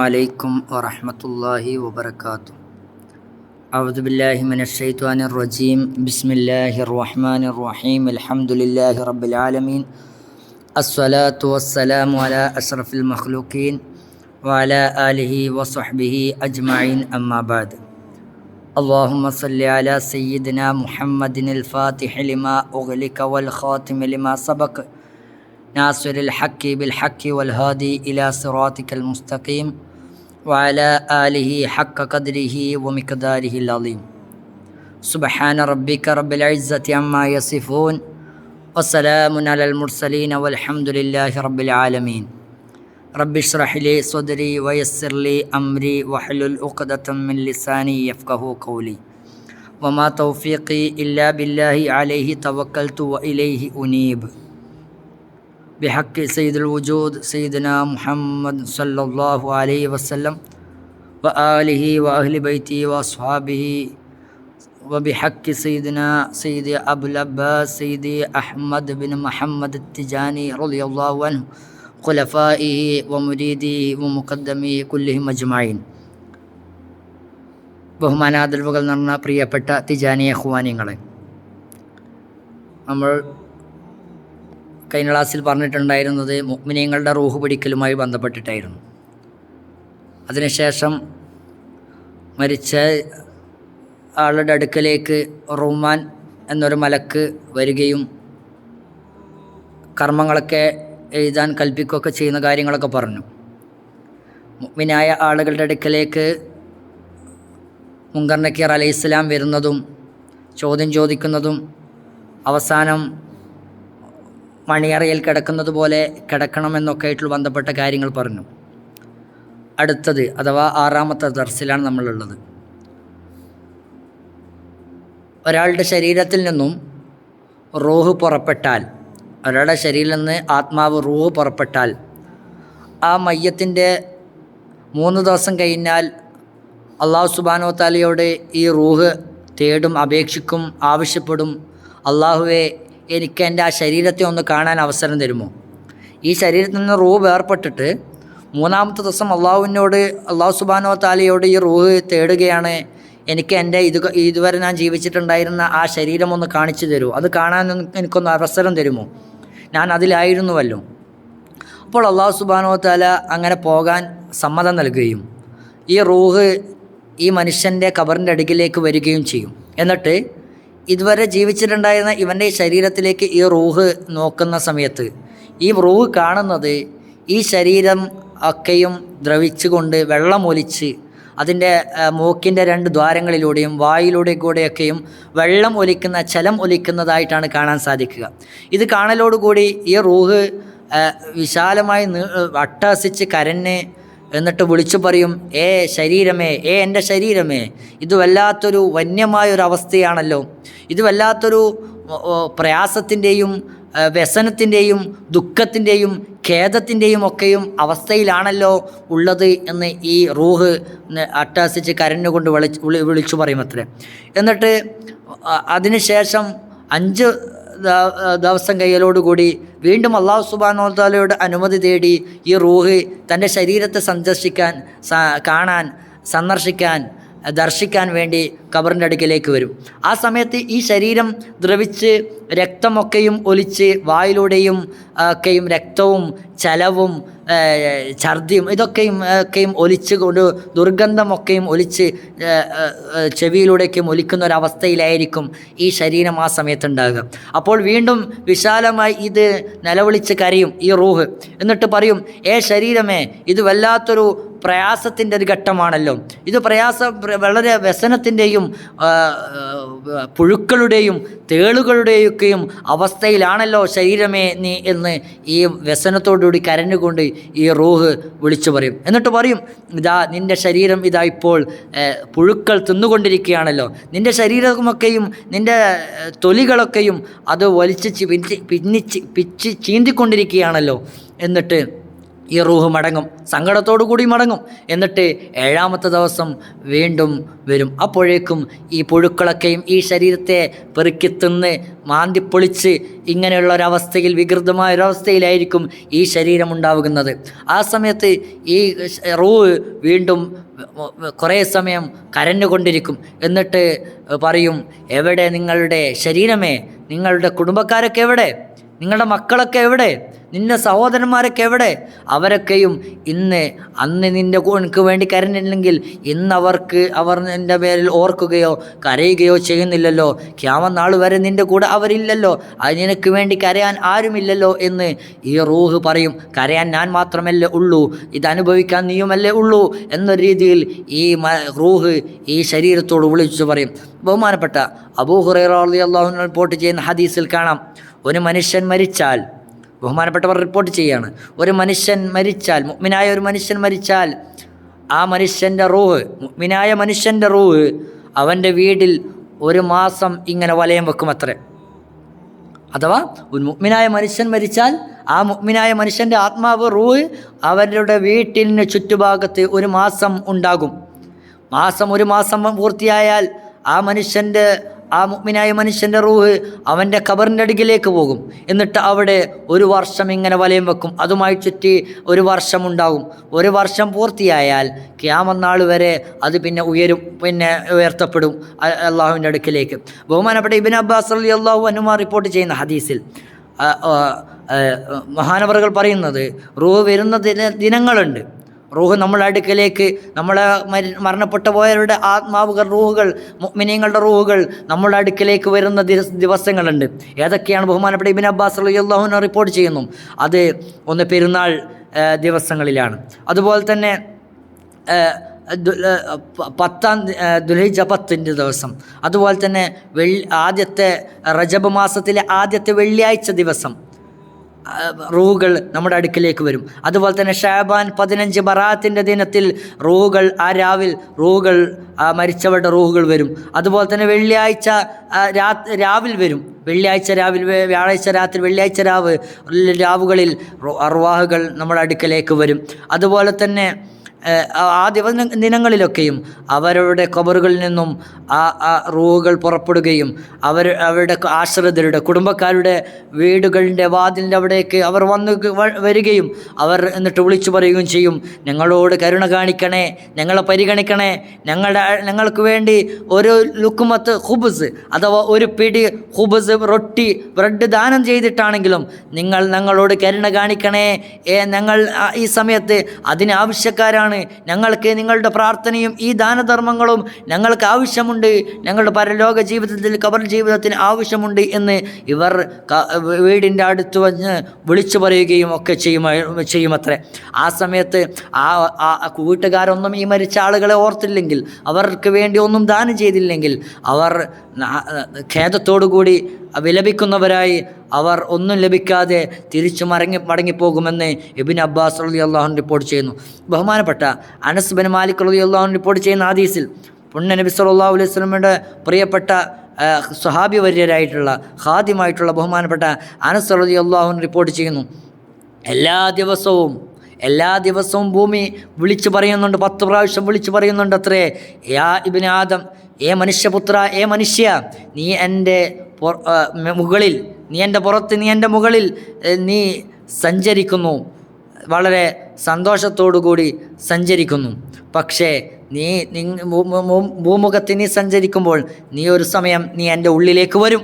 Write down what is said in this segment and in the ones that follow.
عليكم ورحمة الله وبركاته. أعوذ بالله من الشيطان الرجيم. بسم الله الرحمن الرحيم. الحمد لله رب العالمين. الصلاة والسلام على أشرف المخلوقين وعلى آله وصحبه أجمعين. أما بعد اللهم صل على سيدنا محمد الفاتح لما أغلق والخاتم لما سبق ناصر الحق بالحق والهادي إلى صراطك المستقيم. وعلى آله حق قدره ومقداره العظيم. سبحان ربك رب العزة عما يصفون وسلام على المرسلين والحمد لله رب العالمين. رب اشرح لي صدري ويسر لي أمري واحلل عقدة من لساني يفقه قولي. وما توفيقي إلا بالله عليه توكلت وإليه أنيب. بحق سيد الوجود سيدنا محمد صلى الله عليه وسلم وآله وأهل بيته وأصحابه وبحق سيدنا سيدي أبو العباس سيدي أحمد بن محمد التجاني رضي الله عنه خلفائه ومريده ومقدمه كلهم أجمعين ബഹുമാനാദരവുകൾ നിറഞ്ഞ പ്രിയപ്പെട്ട തിജാനിയ ഹുവാനിങ്ങളെ നമ്മൾ കഴിഞ്ഞ ക്ലാസ്സിൽ പറഞ്ഞിട്ടുണ്ടായിരുന്നത് മുഗ്മിനീങ്ങളുടെ റൂഹ് പിടിക്കലുമായി ബന്ധപ്പെട്ടിട്ടായിരുന്നു. അതിനുശേഷം മരിച്ച ആളുടെ അടുക്കലേക്ക് റുമാൻ എന്നൊരു മലക്ക് വരികയും കർമ്മങ്ങളൊക്കെ എഴുതാൻ കൽപ്പിക്കുകയൊക്കെ ചെയ്യുന്ന കാര്യങ്ങളൊക്കെ പറഞ്ഞു. മുഗ്മിനായ ആളുകളുടെ അടുക്കലേക്ക് മുങ്കർ നക്കീർ അലൈഹി ഇസ്ലാം വരുന്നതും ചോദ്യം ചോദിക്കുന്നതും അവസാനം മണിയറയിൽ കിടക്കുന്നത് പോലെ കിടക്കണമെന്നൊക്കെയായിട്ടുള്ള ബന്ധപ്പെട്ട കാര്യങ്ങൾ പറഞ്ഞു. അടുത്തത് അഥവാ ആറാമത്തെ ദർസിലാണ് നമ്മളുള്ളത്. ഒരാളുടെ ശരീരത്തിൽ നിന്നും റോഹ് പുറപ്പെട്ടാൽ ഒരാളുടെ ശരീരത്തിൽ നിന്ന് ആത്മാവ് റൂഹ് പുറപ്പെട്ടാൽ ആ മയ്യത്തിന്റെ മൂന്ന് ദിവസം കഴിഞ്ഞാൽ അള്ളാഹു സുബാനോ താലയോട് ഈ റൂഹ് തേടും അപേക്ഷിക്കും ആവശ്യപ്പെടും. അള്ളാഹുവെ എനിക്ക് എന്റെ ആ ശരീരത്തെ ഒന്ന് കാണാൻ അവസരം തരുമോ? ഈ ശരീരത്തിൽ നിന്ന് റൂഹ് വേർപ്പെട്ടിട്ട് മൂന്നാമത്തെ ദിവസം അള്ളാഹുവിനോട് അള്ളാഹു സുബാനോ താലയോട് ഈ റൂഹ് തേടുകയാണ്. എനിക്ക് എന്റെ ഇത് ഇതുവരെ ഞാൻ ജീവിച്ചിട്ടുണ്ടായിരുന്ന ആ ശരീരം ഒന്ന് കാണിച്ചു തരുമോ അത് കാണാൻ എനിക്കൊന്ന് അവസരം തരുമോ? ഞാൻ അതിലായിരുന്നുവല്ലോ. അപ്പോൾ അള്ളാഹു സുബാനോ താല അങ്ങനെ പോകാൻ സമ്മതം നൽകുകയും ഈ റൂഹ് ഈ മനുഷ്യന്റെ കബറിന്റെ അടുക്കിലേക്ക് വരികയും ചെയ്യും. എന്നിട്ട് ഇതുവരെ ജീവിച്ചിട്ടുണ്ടായിരുന്ന ഇവന്റെ ശരീരത്തിലേക്ക് ഈ റൂഹ് നോക്കുന്ന സമയത്ത് ഈ റൂഹ് കാണുന്നത് ഈ ശരീരം ഒക്കെയും ദ്രവിച്ചുകൊണ്ട് വെള്ളമൊലിച്ച് അതിന്റെ മൂക്കിന്റെ രണ്ട് ദ്വാരങ്ങളിലൂടെയും വായിലൂടെ കൂടെയൊക്കെയും വെള്ളം ഒലിക്കുന്ന ചലം ഒലിക്കുന്നതായിട്ടാണ് കാണാൻ സാധിക്കുക. ഇത് കാണലോടുകൂടി ഈ റൂഹ് വിശാലമായി അട്ടഹസിച്ച് കരഞ്ഞ് എന്നിട്ട് വിളിച്ചു പറയും ഏ ശരീരമേ ഏ എന്റെ ശരീരമേ ഇത് വല്ലാത്തൊരു വന്യമായൊരു അവസ്ഥയാണല്ലോ ഇത് വല്ലാത്തൊരു പ്രയാസത്തിന്റെയും വ്യസനത്തിന്റെയും ദുഃഖത്തിന്റെയും ഖേദത്തിന്റെയും ഒക്കെയും അവസ്ഥയിലാണല്ലോ ഉള്ളത് എന്ന് ഈ റൂഹ് അട്ടാസിച്ച് കരഞ്ഞുകൊണ്ട് വിളി വിളിച്ചു പറയും അത്രേ. എന്നിട്ട് അതിനുശേഷം അഞ്ച് ദിവസം കയ്യലോടുകൂടി വീണ്ടും അള്ളാഹു സുബാനോ താലയുടെ അനുമതി തേടി ഈ റൂഹ് തന്റെ ശരീരത്തെ സന്ദർശിക്കാൻ കാണാൻ സന്ദർശിക്കാൻ ദർശിക്കാൻ വേണ്ടി കബറിന്റെ അടുക്കിലേക്ക് വരും. ആ സമയത്ത് ഈ ശരീരം ദ്രവിച്ച് രക്തമൊക്കെയും ഒലിച്ച് വായിലൂടെയും ഒക്കെയും രക്തവും ചലവും ഛർദിയും ഇതൊക്കെയും ഒക്കെയും ഒലിച്ച് കൊണ്ട് ദുർഗന്ധമൊക്കെയും ഒലിച്ച് ചെവിയിലൂടെയൊക്കെയും ഒലിക്കുന്ന ഒരവസ്ഥയിലായിരിക്കും ഈ ശരീരം ആ സമയത്ത് ഉണ്ടാകുക അപ്പോൾ വീണ്ടും വിശാലമായി ഇത് നിലവിളിച്ച് കരയും ഈ റൂഹ്. എന്നിട്ട് പറയും ഏ ശരീരമേ ഇത് വല്ലാത്തൊരു പ്രയാസത്തിന്റെ ഒരു ഘട്ടമാണല്ലോ. ഇത് പ്രയാസം വളരെ വ്യസനത്തിന്റെയും പുഴുക്കളുടെയും തേളുകളുടെയൊക്കെയും അവസ്ഥയിലാണല്ലോ ശരീരമേ നീ എന്ന് ഈ വ്യസനത്തോടുകൂടി കരഞ്ഞുകൊണ്ട് ഈ റൂഹ് വിളിച്ചു പറയും. എന്നിട്ട് പറയും ഇതാ നിന്റെ ശരീരം ഇതാ ഇപ്പോൾ പുഴുക്കൾ തിന്നുകൊണ്ടിരിക്കുകയാണല്ലോ. നിന്റെ ശരീരമൊക്കെയും നിന്റെ തൊലികളൊക്കെയും അത് വലിച്ച് പിന്നിച്ച് പിച്ച് ചീന്തിക്കൊണ്ടിരിക്കുകയാണല്ലോ. എന്നിട്ട് ഈ റൂഹ് മടങ്ങും സങ്കടത്തോടു കൂടി മടങ്ങും. എന്നിട്ട് ഏഴാമത്തെ ദിവസം വീണ്ടും വരും. അപ്പോഴേക്കും ഈ പുഴുക്കളൊക്കെയും ഈ ശരീരത്തെ പെറുക്കി തിന്ന് മാന്തിപ്പൊളിച്ച് ഇങ്ങനെയുള്ള ഒരവസ്ഥയിൽ വികൃതമായ ഒരവസ്ഥയിലായിരിക്കും ഈ ശരീരം ഉണ്ടാവുന്നത്. ആ സമയത്ത് ഈ റൂഹ് വീണ്ടും കുറേ സമയം കരഞ്ഞുകൊണ്ടിരിക്കും. എന്നിട്ട് പറയും എവിടെ നിങ്ങളുടെ ശരീരമേ? നിങ്ങളുടെ കുടുംബക്കാരൊക്കെ എവിടെ? നിങ്ങളുടെ മക്കളൊക്കെ എവിടെ? നിന്റെ സഹോദരന്മാരൊക്കെ എവിടെ? അവരൊക്കെയും ഇന്ന് അന്ന് നിന്റെ എനിക്ക് വേണ്ടി കരഞ്ഞില്ലെങ്കിൽ ഇന്ന് അവർക്ക് അവർ നിന്റെ പേരിൽ ഓർക്കുകയോ കരയുകയോ ചെയ്യുന്നില്ലല്ലോ. ക്യാമനാൾ വരെ നിന്റെ കൂടെ അവരില്ലല്ലോ. അത് നിനക്ക് വേണ്ടി കരയാൻ ആരുമില്ലല്ലോ എന്ന് ഈ റൂഹ് പറയും. കരയാൻ ഞാൻ മാത്രമല്ലേ ഉള്ളൂ. ഇത് അനുഭവിക്കാൻ നീയുമല്ലേ ഉള്ളൂ എന്ന രീതിയിൽ ഈ റൂഹ് ഈ ശരീരത്തോട് വിളിച്ചു പറയും. ബഹുമാനപ്പെട്ട അബൂഹുറൈ അള്ളാഹു റിപ്പോർട്ട് ചെയ്യുന്ന ഹദീസിൽ കാണാം. ഒരു മനുഷ്യൻ മരിച്ചാൽ ബഹുമാനപ്പെട്ടവർ റിപ്പോർട്ട് ചെയ്യാണ് ഒരു മനുഷ്യൻ മരിച്ചാൽ മുഗ്മിനായ ഒരു മനുഷ്യൻ മരിച്ചാൽ ആ മനുഷ്യന്റെ റൂഹ് മുഗ്മിനായ മനുഷ്യന്റെ റൂഹ് അവന്റെ വീട്ടിൽ ഒരു മാസം ഇങ്ങനെ വലയം വെക്കും അത്രേ. അഥവാ ഒരു മുഗ്മിനായ മനുഷ്യൻ മരിച്ചാൽ ആ മുഗ്മിനായ മനുഷ്യന്റെ ആത്മാവ് റൂഹ് അവരുടെ വീട്ടിന് ചുറ്റുഭാഗത്ത് ഒരു മാസം ഉണ്ടാകും. മാസം ഒരു മാസം പൂർത്തിയായാൽ ആ മനുഷ്യന്റെ ആ മുഗ്മിനായ മനുഷ്യന്റെ റൂഹ് അവന്റെ ഖബറിന്റെ അടുക്കിലേക്ക് പോകും. എന്നിട്ട് അവിടെ ഒരു വർഷം ഇങ്ങനെ വലയം വെക്കും. അതുമായി ചുറ്റി ഒരു വർഷം ഉണ്ടാകും ഒരു വർഷം പൂർത്തിയായാൽ ക്യാമന്നാൾ വരെ അത് പിന്നെ ഉയരും പിന്നെ ഉയർത്തപ്പെടും അള്ളാഹുവിന്റെ അടുക്കിലേക്ക്. ബഹുമാനപ്പെട്ട ഇബിൻ അബ്ബാസ് അലി അള്ളാഹു അനുമാർ റിപ്പോർട്ട് ചെയ്യുന്ന ഹദീസിൽ മഹാനവറുകൾ പറയുന്നത് റൂഹ് വരുന്ന ദിന ദിനങ്ങളുണ്ട്. റൂഹ് നമ്മുടെ അടുക്കലേക്ക് നമ്മളെ മരി മരണപ്പെട്ടു പോയവരുടെ ആത്മാവുകൾ റൂഹുകൾ മുഅ്മിനീങ്ങളുടെ റൂഹുകൾ നമ്മുടെ അടുക്കലേക്ക് വരുന്ന ദിവസ ദിവസങ്ങളുണ്ട്. ഏതൊക്കെയാണ് ബഹുമാനപ്പെട്ട ഇബിൻ അബ്ബാസ് അള്ളാഹുന റിപ്പോർട്ട് ചെയ്യുന്നു? അത് ഒന്ന് പെരുന്നാൾ ദിവസങ്ങളിലാണ്. അതുപോലെ തന്നെ പത്താം ദുൽഹിജ പത്തിന്റെ ദിവസം. അതുപോലെ തന്നെ വെള്ളി ആദ്യത്തെ റജബ് മാസത്തിലെ ആദ്യത്തെ വെള്ളിയാഴ്ച ദിവസം. ആ, റൂഹുകൾ നമ്മുടെ അടുക്കിലേക്ക് വരും. അതുപോലെ തന്നെ ഷാബാൻ പതിനഞ്ച് ബറാത്തിന്റെ ദിനത്തിൽ റൂകൾ ആ രാവിൽ റൂകൾ മരിച്ചവരുടെ റൂഹുകൾ വരും. അതുപോലെ തന്നെ വെള്ളിയാഴ്ച രാവിൽ വരും. വെള്ളിയാഴ്ച രാവിൽ വ്യാഴാഴ്ച രാത്രി വെള്ളിയാഴ്ച രാവ് രാവുകളിൽ അറുവാഹുകൾ നമ്മുടെ അടുക്കലേക്ക് വരും. അതുപോലെ തന്നെ ആ- ദിവ ദിനങ്ങളിലൊക്കെയും അവരുടെ കബറുകളിൽ നിന്നും ആ ആ റൂഹുകൾ പുറപ്പെടുകയും അവർ അവരുടെ ആശ്രിതരുടെ കുടുംബക്കാരുടെ വീടുകളുടെ വാതിലിന്റെ അവിടേക്ക് അവർ വന്ന് വരികയും അവർ എന്നിട്ട് വിളിച്ചു പറയുകയും ചെയ്യും ഞങ്ങളോട് കരുണ കാണിക്കണേ ഞങ്ങളെ പരിഗണിക്കണേ ഞങ്ങളുടെ ഞങ്ങൾക്ക് വേണ്ടി ഒരു ലുക്കുമത്ത് ഹുബസ് അഥവാ ഒരു പിടി ഹുബസ് റൊട്ടി ബ്രെഡ് ദാനം ചെയ്തിട്ടാണെങ്കിലും നിങ്ങൾ ഞങ്ങളോട് കരുണ കാണിക്കണേ ഞങ്ങൾ ഈ സമയത്ത് അതിന് ആവശ്യക്കാരാണ് ഞങ്ങൾക്ക് നിങ്ങളുടെ പ്രാർത്ഥനയും ഈ ദാനധർമ്മങ്ങളും ഞങ്ങൾക്ക് ആവശ്യമുണ്ട്. ഞങ്ങളുടെ പരലോക ജീവിതത്തിൽ കബർ ജീവിതത്തിന് ആവശ്യമുണ്ട് എന്ന് ഇവർ വീടിന്റെ അടുത്ത് വന്ന് വിളിച്ചു പറയുകയും ഒക്കെ ചെയ്യുമായി ചെയ്യുമത്രേ. ആ സമയത്ത് ആ കൂട്ടുകാരൊന്നും ഈ മരിച്ച ആളുകളെ ഓർത്തില്ലെങ്കിൽ അവർക്ക് വേണ്ടി ഒന്നും ദാനം ചെയ്തില്ലെങ്കിൽ അവർ ഖേദത്തോടുകൂടി ഖേദത്തോടു കൂടി വിലപിക്കുന്നവരായി അവർ ഒന്നും ലഭിക്കാതെ തിരിച്ചു മടങ്ങി മടങ്ങിപ്പോകുമെന്ന് ഇബിൻ അബ്ബാസ് അള്ളി അള്ളാഹു റിപ്പോർട്ട് ചെയ്യുന്നു. ബഹുമാനപ്പെട്ട അനസ് ബിൻ മാലിക് റളിയല്ലാഹു റിപ്പോർട്ട് ചെയ്യുന്ന ആദീസിൽ പുണ്യ നബി സല്ലല്ലാഹു അലൈഹി വസല്ലമയുടെ പ്രിയപ്പെട്ട സ്വഹാബി വര്യരായിട്ടുള്ള ഖാദിമായിട്ടുള്ള ബഹുമാനപ്പെട്ട അനസ് റളിയല്ലാഹു റിപ്പോർട്ട് ചെയ്യുന്നു. എല്ലാ ദിവസവും എല്ലാ ദിവസവും ഭൂമി വിളിച്ചു പറയുന്നുണ്ട് പത്ത് പ്രാവശ്യം വിളിച്ചു പറയുന്നുണ്ട് അത്രേ. യാ ഇബിന് ആദം ഏ മനുഷ്യപുത്ര ഏ മനുഷ്യ നീ എന്റെ മുകളിൽ നീ എന്റെ പുറത്ത് നീ എന്റെ മുകളിൽ നീ സഞ്ചരിക്കുന്നു. വളരെ സന്തോഷത്തോടുകൂടി സഞ്ചരിക്കുന്നു. പക്ഷേ നീ ഭൂമുഖത്ത് നീ സഞ്ചരിക്കുമ്പോൾ നീ ഒരു സമയം നീ എന്റെ ഉള്ളിലേക്ക് വരും.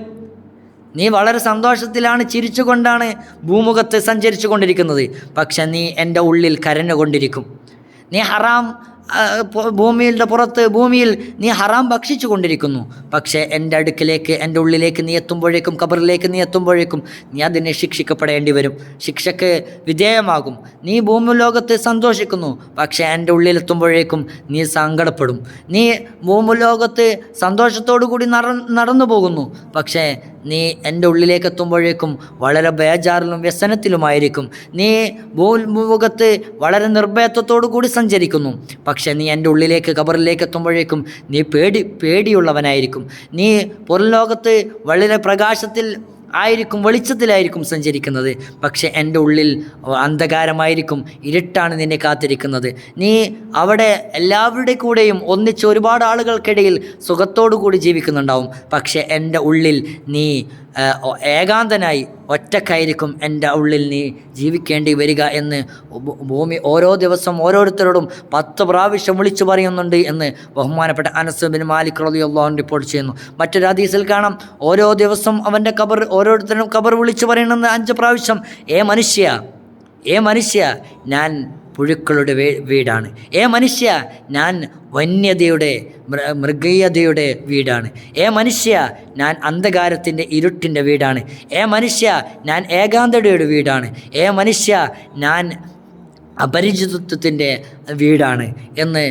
നീ വളരെ സന്തോഷത്തിലാണ് ചിരിച്ചുകൊണ്ടാണ് ഭൂമുഖത്ത് സഞ്ചരിച്ചു കൊണ്ടിരിക്കുന്നത് പക്ഷെ നീ എന്റെ ഉള്ളിൽ കരഞ്ഞുകൊണ്ടിരിക്കും. നീ ഹറാം ഭൂമിയുടെ പുറത്ത് ഭൂമിയിൽ നീ ഹറാം ഭക്ഷിച്ചു കൊണ്ടിരിക്കുന്നു. പക്ഷേ എന്റെ അടുക്കിലേക്ക് എന്റെ ഉള്ളിലേക്ക് നീ എത്തുമ്പോഴേക്കും കബറിലേക്ക് നീ എത്തുമ്പോഴേക്കും നീ അതിനെ ശിക്ഷിക്കപ്പെടേണ്ടി വരും. ശിക്ഷയ്ക്ക് വിധേയമാകും. നീ ഭൂമി ലോകത്ത് സന്തോഷിക്കുന്നു. പക്ഷേ എന്റെ ഉള്ളിലെത്തുമ്പോഴേക്കും നീ സങ്കടപ്പെടും. നീ ഭൂമി ലോകത്ത് സന്തോഷത്തോടു കൂടി നട നടന്നു പോകുന്നു. പക്ഷേ നീ എന്റെ ഉള്ളിലേക്ക് എത്തുമ്പോഴേക്കും വളരെ ബേജാറിലും വ്യസനത്തിലുമായിരിക്കും. നീ ഭൂമുഖത്ത് വളരെ നിർഭയത്വത്തോടു കൂടി സഞ്ചരിക്കുന്നു. പക്ഷേ നീ എന്റെ ഉള്ളിലേക്ക് കബറിലേക്ക് എത്തുമ്പോഴേക്കും നീ പേടി പേടിയുള്ളവനായിരിക്കും. നീ പുറം ലോകത്ത് വളരെ പ്രകാശത്തിൽ ആയിരിക്കും വെളിച്ചത്തിലായിരിക്കും സഞ്ചരിക്കുന്നത്. പക്ഷേ എന്റെ ഉള്ളിൽ അന്ധകാരമായിരിക്കും ഇരുട്ടാണ് നിന്നെ കാത്തിരിക്കുന്നത്. നീ അവിടെ എല്ലാവരുടെ കൂടെയും ഒന്നിച്ച് ഒരുപാട് ആളുകൾക്കിടയിൽ സുഖത്തോടു കൂടി ജീവിക്കുന്നുണ്ടാവും. പക്ഷേ എന്റെ ഉള്ളിൽ നീ ഏകാന്തനായി ഒറ്റക്കായിരിക്കും എന്റെ ഉള്ളിൽ നീ ജീവിക്കേണ്ടി വരിക എന്ന് ഭൂമി ഓരോ ദിവസം ഓരോരുത്തരോടും പത്ത് പ്രാവശ്യം വിളിച്ചു പറയുന്നുണ്ട് എന്ന് ബഹുമാനപ്പെട്ട അനസ് ബിൻ മാലിക് റളിയല്ലാഹു റിപ്പോർട്ട് ചെയ്യുന്നു. മറ്റൊരു ഹദീസിൽ കാണാം ഓരോ ദിവസം അവന്റെ കബർ ഓരോരുത്തരും കബർ വിളിച്ചു പറയണമെന്ന് അഞ്ച് പ്രാവശ്യം ഏ മനുഷ്യ ഏ മനുഷ്യ ഞാൻ പുഴുക്കളുടെ വീടാണ്. ഏ മനുഷ്യ ഞാൻ വന്യതയുടെ മൃഗീയതയുടെ വീടാണ്. ഏ മനുഷ്യ ഞാൻ അന്ധകാരത്തിന്റെ ഇരുട്ടിന്റെ വീടാണ്. ഏ മനുഷ്യ ഞാൻ ഏകാന്തതയുടെ വീടാണ്. ഏ മനുഷ്യ ഞാൻ അപരിചിതത്വത്തിന്റെ വീടാണ് എന്ന്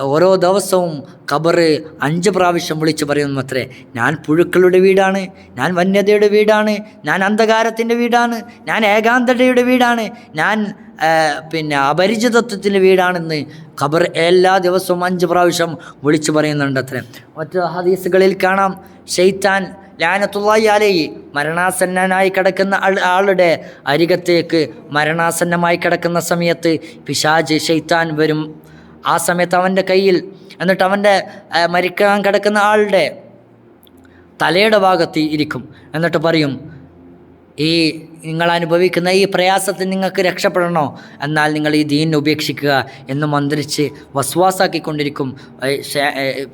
ഓരോ ദിവസവും ഖബറ് അഞ്ച് പ്രാവശ്യം വിളിച്ച് പറയുന്നു അത്രേ ഞാൻ പുഴുക്കളുടെ വീടാണ് ഞാൻ വന്യതയുടെ വീടാണ് ഞാൻ അന്ധകാരത്തിന്റെ വീടാണ് ഞാൻ ഏകാന്തതയുടെ വീടാണ് ഞാൻ പിന്നെ അപരിചിതത്വത്തിന്റെ വീടാണെന്ന് ഖബർ എല്ലാ ദിവസവും അഞ്ച് പ്രാവശ്യം വിളിച്ചു പറയുന്നുണ്ട് അത്രേ മറ്റു ഹദീസുകളിൽ കാണാം ഷെയ്ത്താൻ ലാനത്തുള്ളി അലയി മരണാസന്നനായി കിടക്കുന്ന ആളുടെ അരികത്തേക്ക് മരണാസന്നമായി കിടക്കുന്ന സമയത്ത് പിശാജ് ഷെയ്ത്താൻ വരും. ആ സമയത്ത് അവന്റെ കയ്യിൽ എന്നിട്ട് അവന്റെ മരിക്കാൻ കിടക്കുന്ന ആളുടെ തലയുടെ ഭാഗത്ത് ഇരിക്കും. എന്നിട്ട് പറയും ഈ നിങ്ങൾ അനുഭവിക്കുന്ന ഈ പ്രയാസത്തിൽ നിങ്ങൾക്ക് രക്ഷപ്പെടണോ? എന്നാൽ നിങ്ങൾ ഈ ദീൻ ഉപേക്ഷിക്കുക എന്ന് മന്ത്രിച്ച് വസ്വാസാക്കിക്കൊണ്ടിരിക്കും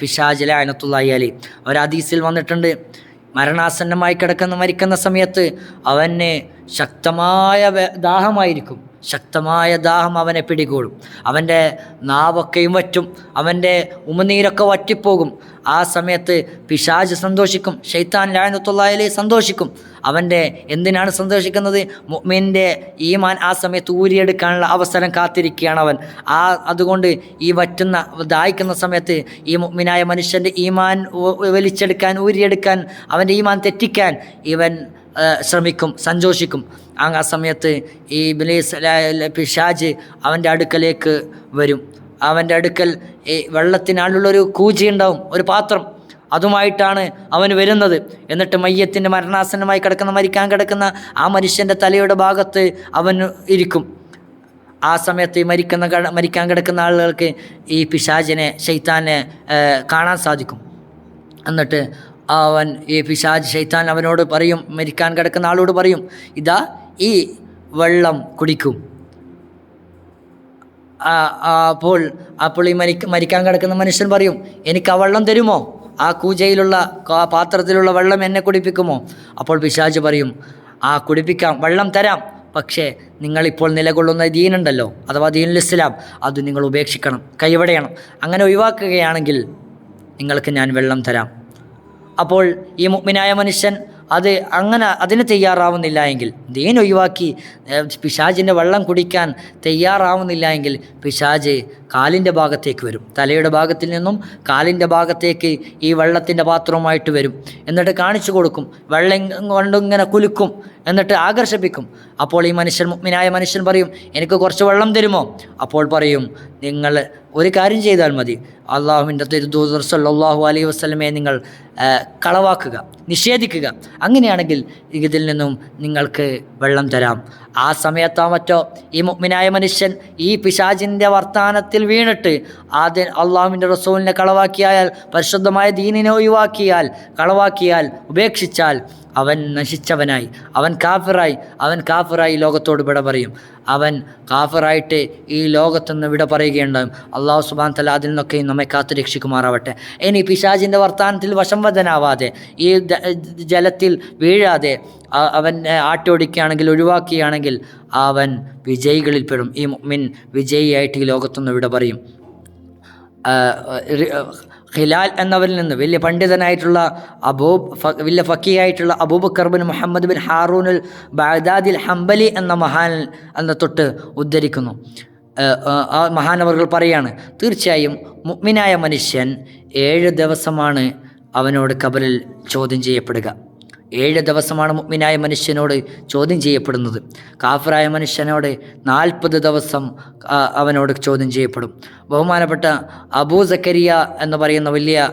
പിശാജിലെ അനത്തുള്ള അയാലി ഒരു ഹദീസിൽ വന്നിട്ടുണ്ട് മരണാസന്നമായി കിടക്കുന്ന മരിക്കുന്ന സമയത്ത് അവന് ശക്തമായ ദാഹമായിരിക്കും. ശക്തമായ ദാഹം അവനെ പിടികൂടും. അവന്റെ നാവൊക്കെയും വറ്റും. അവന്റെ ഉമനീരൊക്കെ വറ്റിപ്പോകും. ആ സമയത്ത് പിശാജ് സന്തോഷിക്കും. ഷെയ്ത്താൻ ലായനത്തുള്ളായാലേ സന്തോഷിക്കും. അവന്റെ എന്തിനാണ് സന്തോഷിക്കുന്നത്? മുഅ്മിന്റെ ഈമാൻ ആ സമയത്ത് ഊരിയെടുക്കാനുള്ള അവസരം കാത്തിരിക്കുകയാണ് അവൻ. ആ അതുകൊണ്ട് ഈ വറ്റുന്ന ദായിക്കുന്ന സമയത്ത് ഈ മുഅ്മിനായ മനുഷ്യന്റെ ഈമാൻ മാൻ വലിച്ചെടുക്കാൻ ഊരിയെടുക്കാൻ അവന്റെ ഈമാൻ തെറ്റിക്കാൻ ഇവൻ ശ്രമിക്കും സന്തോഷിക്കും. ആ സമയത്ത് ഈ ബിലീസ് പിശാജ് അവന്റെ അടുക്കലേക്ക് വരും. അവന്റെ അടുക്കൽ ഈ വെള്ളത്തിനാളുള്ളൊരു കൂജി ഉണ്ടാവും ഒരു പാത്രം. അതുമായിട്ടാണ് അവൻ വരുന്നത്. എന്നിട്ട് മയ്യത്തിന്റെ മരണാസന്നമായി കിടക്കുന്ന മരിക്കാൻ കിടക്കുന്ന ആ മനുഷ്യന്റെ തലയുടെ ഭാഗത്ത് അവൻ ഇരിക്കും. ആ സമയത്ത് ഈ മരിക്കുന്ന മരിക്കാൻ കിടക്കുന്ന ആളുകൾക്ക് ഈ പിശാചിനെ ശൈത്താനെ ഏഹ്, കാണാൻ സാധിക്കും. എന്നിട്ട് അവൻ ഈ പിശാജ് ശൈത്താൻ അവനോട് പറയും മരിക്കാൻ കിടക്കുന്ന ആളോട് പറയും ഇതാ ഈ വെള്ളം കുടിക്കും. അപ്പോൾ അപ്പോൾ ഈ മരിക്ക മരിക്കാൻ കിടക്കുന്ന മനുഷ്യൻ പറയും എനിക്ക് ആ വെള്ളം തരുമോ? ആ കൂജയിലുള്ള പാത്രത്തിലുള്ള വെള്ളം എന്നെ കുടിപ്പിക്കുമോ? അപ്പോൾ പിശാജ് പറയും ആ കുടിപ്പിക്കാം വെള്ളം തരാം. പക്ഷേ നിങ്ങളിപ്പോൾ നിലകൊള്ളുന്ന ദീനുണ്ടല്ലോ അഥവാ ദീനുൽ ഇസ്ലാം അത് നിങ്ങൾ ഉപേക്ഷിക്കണം കൈവടയണം. അങ്ങനെ ഒഴിവാക്കുകയാണെങ്കിൽ നിങ്ങൾക്ക് ഞാൻ വെള്ളം തരാം. അപ്പോൾ ഈ മുഗ്മിനായ മനുഷ്യൻ അത് അങ്ങനെ അതിന് തയ്യാറാവുന്നില്ല എങ്കിൽ ദീൻ ഒഴിവാക്കി പിശാജിന്റെ വെള്ളം കുടിക്കാൻ തയ്യാറാവുന്നില്ല എങ്കിൽ പിശാജ് കാലിന്റെ ഭാഗത്തേക്ക് വരും. തലയുടെ ഭാഗത്തിൽ നിന്നും കാലിന്റെ ഭാഗത്തേക്ക് ഈ വെള്ളത്തിന്റെ പാത്രവുമായിട്ട് വരും. എന്നിട്ട് കാണിച്ചു കൊടുക്കും. വെള്ളം കൊണ്ടിങ്ങനെ കുലുക്കും. എന്നിട്ട് ആകർഷിപ്പിക്കും. അപ്പോൾ ഈ മനുഷ്യൻ മുഗ്മിനായ മനുഷ്യൻ പറയും എനിക്ക് കുറച്ച് വെള്ളം തരുമോ? അപ്പോൾ പറയും നിങ്ങൾ ഒരു കാര്യം ചെയ്താൽ മതി. അള്ളാഹുവിന്റെ തിരുദൂതർ സല്ലാഹു അലൈഹി വസ്ലമയെ നിങ്ങൾ കളവാക്കുക നിഷേധിക്കുക. അങ്ങനെയാണെങ്കിൽ ഇതിൽ നിന്നും നിങ്ങൾക്ക് വെള്ളം തരാം. ആ സമയത്തോ മറ്റോ ഈ മുഗ്മിനായ മനുഷ്യൻ ഈ പിശാചിന്റെ വർത്താനത്തിൽ വീണിട്ട് ആദ്യം അള്ളാഹുവിന്റെ റസൂലിനെ കളവാക്കിയാൽ പരിശുദ്ധമായ ദീനിനെ ഒഴിവാക്കിയാൽ കളവാക്കിയാൽ ഉപേക്ഷിച്ചാൽ അവൻ നശിച്ചവനായി അവൻ കാഫിറായി അവൻ കാഫിറായി ലോകത്തോട് വിട പറയും. അവൻ കാഫിറായിട്ട് ഈ ലോകത്തുനിന്ന് വിട പറയുകയുണ്ടാകും. അള്ളാഹു സുബാൻ തല അതിൽ നിന്നൊക്കെയും നമ്മെ കാത്തു രക്ഷിക്കുമാറാവട്ടെ. ഇനി പിശാജിന്റെ വർത്താനത്തിൽ വശംവദനാവാതെ ഈ ജലത്തിൽ വീഴാതെ അവൻ ആട്ടോടിക്കുകയാണെങ്കിൽ ഒഴിവാക്കുകയാണെങ്കിൽ അവൻ വിജയികളിൽ പെടും. ഈ മിൻ വിജയിയായിട്ട് ഈ ലോകത്തുനിന്ന് ഇവിടെ പറയും. ഖിലാൽ എന്നവരിൽ നിന്ന് വലിയ പണ്ഡിതനായിട്ടുള്ള അബൂബ് വലിയ ഫക്കിയായിട്ടുള്ള അബൂബക്കർ ബിൻ മുഹമ്മദ് ബിൻ ഹാറൂനുൽ ബാദാദിൽ ഹംബലി എന്ന മഹാൻ എന്ന തൊട്ട് ഉദ്ധരിക്കുന്നു. ആ മഹാനവറുകൾ പറയാണ് തീർച്ചയായും മുഗ്മിനായ മനുഷ്യൻ ഏഴ് ദിവസമാണ് അവനോട് കബറിൽ ചോദ്യം ചെയ്യപ്പെടുക. ഏഴ് ദിവസമാണ് മുഗ്മിനായ മനുഷ്യനോട് ചോദ്യം ചെയ്യപ്പെടുന്നത്. കാഫറായ മനുഷ്യനോട് നാൽപ്പത് ദിവസം അവനോട് ചോദ്യം ചെയ്യപ്പെടും. ബഹുമാനപ്പെട്ട അബൂ സക്കരിയ എന്ന് പറയുന്ന വലിയ